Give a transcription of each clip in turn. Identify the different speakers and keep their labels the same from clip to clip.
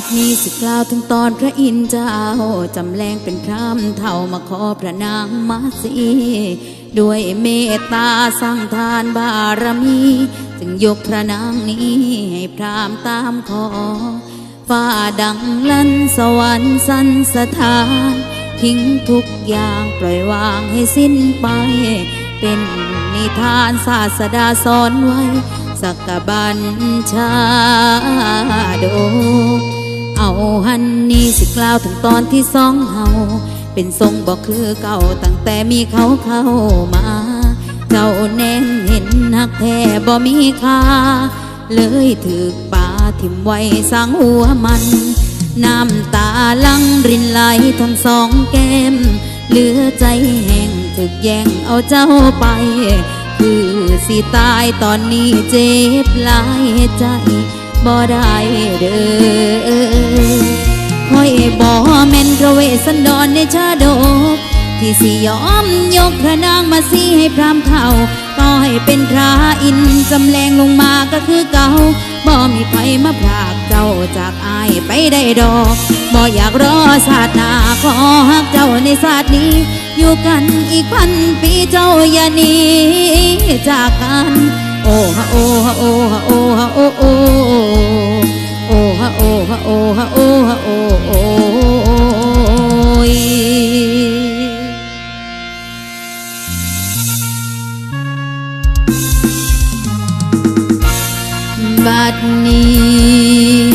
Speaker 1: ดนี้สิกล่าวถึงตอนพระอินทร์เจ้าจำแรงเป็นพรามเท่ามาขอพระนางมาสีด้วยเมตตาสร้างทานบารมี จึงยกพระนางนี้ ให้พรามตามขอฟ้าดังลั่นสวรรค์สันสถาน ทิ้งทุกอย่างปล่อยวางให้สิ้นไป เป็นนิทานศาสดาสอนไว้ สักกบัญชาโด เอาหันนี่สิกล่าวถึงตอนที่สองเฮาเป็นทรงบอกคือเก่าตั้งแต่มีเขาเข้ามา เจ้าแน่นเห็นหักแท้บ่มีค่า เลยถือป่าทิมไว้สร้างหัวมัน น้ำตาลังรินไหลทั้งสองแก้ม เหลือใจแห้งถึกแย่งเอาเจ้าไป คือสิตายตอนนี้เจ็บหลายใจบ่ได้เด้อคอยบ่แม่นพระเวสสันดรในชาดก ที่สิยอมยกพระนางมาสีให้พรามเท่าก็ให้เป็นพระอินจำแรงลงมาก็คือเก่า บ่มีไผมาพรากเจ้าจากอายไปได้ดอกบ่อยากรอชาติหน้าขอฮักเจ้าในชาตินี้ อยู่กันอีกพันปีเจ้าอย่าหนีจากกัน โอ้ฮะโอ้ฮะโอ้ฮะโอ้ฮะโอ้โอ้โอฮะโอ้ฮะโอ้ฮะโอ้ฮะโอ้ บัดนี้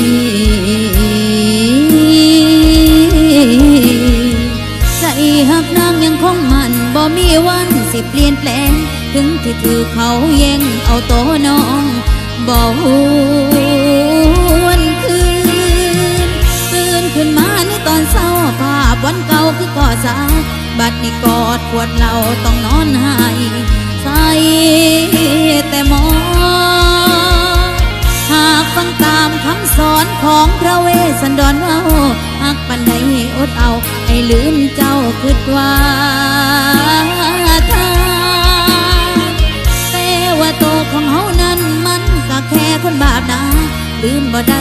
Speaker 1: ใจหักนางยังคงมันบ่มีวันสิเปลี่ยนแปลง ถึงที่ถือเขาแย่งเอาตัวน้องบ่หวนคืนตื่นขึ้นมาในตอนเศร้าภาพวันเก่าคือก่อสาบัดนี้กอดขวดเหล้าต้องนอนหายใส่ ลืมเจ้าคิดว่าทางแต่ว่าโตวของเฮานั้นมันก็แค่คนบาปนะ ลืมบ่ได้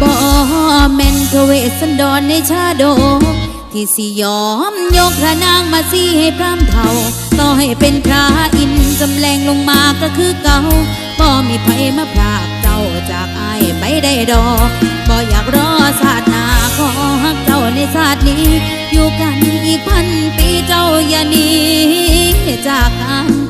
Speaker 1: บ่แม่นพระเวสสันดรในชาดกที่สิยอมยกพระนางมาสีให้พรามเทาต่อให้เป็นพระอินจำแรงลงมาก็คือเก่าบ่มีไผมาพรากเจ้าจากอายไปได้ดอกบ่อยากรอชาติหน้าขอหักเจ้าในชาตินี้ อยู่กันอีกพันปีเจ้าอย่าหนีจากกัน